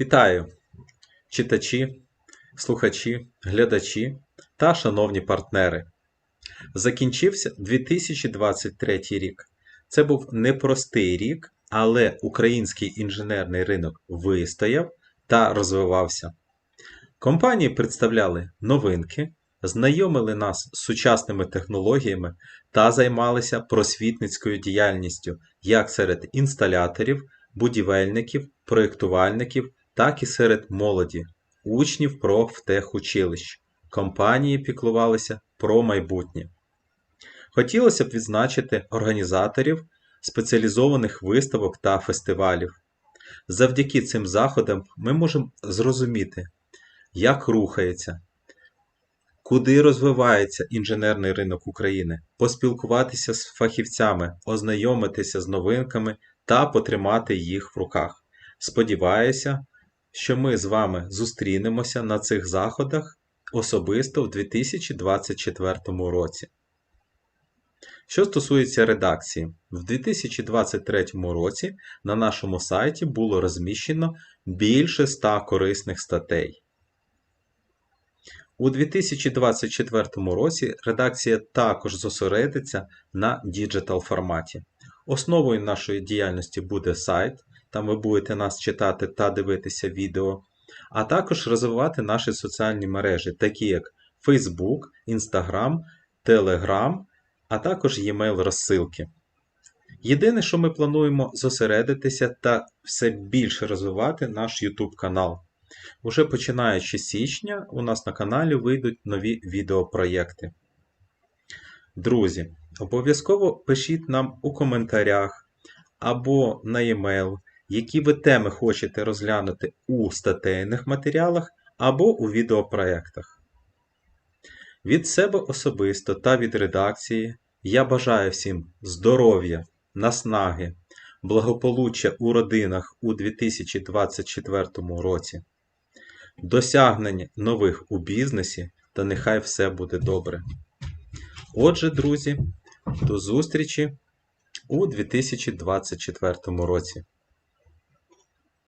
Вітаю, читачі, слухачі, глядачі та шановні партнери. Закінчився 2023 рік. Це був непростий рік, але український інженерний ринок вистояв та розвивався. Компанії представляли новинки, знайомили нас з сучасними технологіями та займалися просвітницькою діяльністю як серед інсталяторів, будівельників, проєктувальників, так і серед молоді, учнів профтехучилищ. Компанії піклувалися про майбутнє. Хотілося б відзначити організаторів спеціалізованих виставок та фестивалів. Завдяки цим заходам ми можемо зрозуміти, як рухається, куди розвивається інженерний ринок України, поспілкуватися з фахівцями, ознайомитися з новинками та потримати їх в руках. Сподіваюся, що ми з вами зустрінемося на цих заходах особисто в 2024 році. Що стосується редакції, в 2023 році на нашому сайті було розміщено більше 100 корисних статей. У 2024 році редакція також зосередиться на діджитал форматі. Основою нашої діяльності буде сайт, там ви будете нас читати та дивитися відео, а також розвивати наші соціальні мережі, такі як Facebook, Instagram, Telegram, а також e-mail розсилки. Єдине, що ми плануємо зосередитися та все більше розвивати наш YouTube канал. Уже починаючи з січня, у нас на каналі вийдуть нові відеопроєкти. Друзі, обов'язково пишіть нам у коментарях або на e-mail, які ви теми хочете розглянути у статейних матеріалах або у відеопроєктах. Від себе особисто та від редакції я бажаю всім здоров'я, наснаги, благополуччя у родинах у 2024 році, досягнення нових у бізнесі та нехай все буде добре. Отже, друзі, до зустрічі у 2024 році.